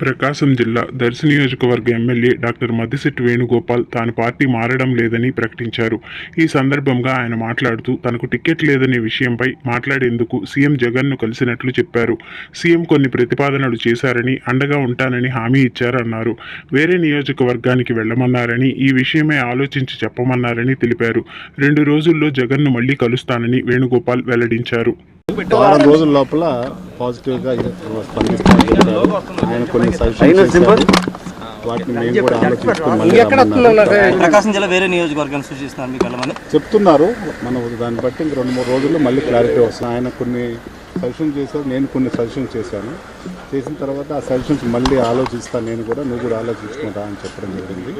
ప్రకాశం జిల్లా దర్శి నియోజకవర్గ MLA doctor Maddisetti Venugopal తాను పార్టీ మారడం లేదని ప్రకటించారు. ఈ సందర్భంగా ఆయన మాట్లాడుతూ తనకు టికెట్ లేదనే విషయంపై మాట్లాడేందుకు సీఎం జగన్ను కలిసినట్లు చెప్పారు. సీఎం కొన్ని ప్రతిపాదనలు చేశారని అండగా ఉంటానని హామీ ఇచ్చారన్నారు. వేరే నియోజకవర్గానికి వెళ్ళమన్నారని ఈ విషయమే ఆలోచించి చెప్పమన్నారని తెలిపారు. రెండు రోజుల్లో జగన్ను మళ్ళీ కలుస్తానని వేణుగోపాల్ వెల్లడించారు. వారం రోజుల లోపల పాజిటివ్గా స్పందిస్తామని చెప్పారు ఆయన కొన్ని సజెషన్స్. వాటిని మేము కూడా. ప్రకాశం జిల్లా వేరే నియోజకవర్గాన్ని సూచిస్తున్నారు మీకు వెళ్ళమని చెప్తున్నారు. మనం దాన్ని బట్టి ఇంక రెండు మూడు రోజుల్లో మళ్ళీ క్లారిటీ వస్తుంది. ఆయన కొన్ని సజెషన్ చేశారు నేను కొన్ని సజెషన్ చేశాను. చేసిన తర్వాత ఆ సజెషన్స్ మళ్ళీ ఆలోచిస్తాను నేను కూడా నువ్వు కూడా ఆలోచించుకుంటా అని చెప్పడం జరిగింది.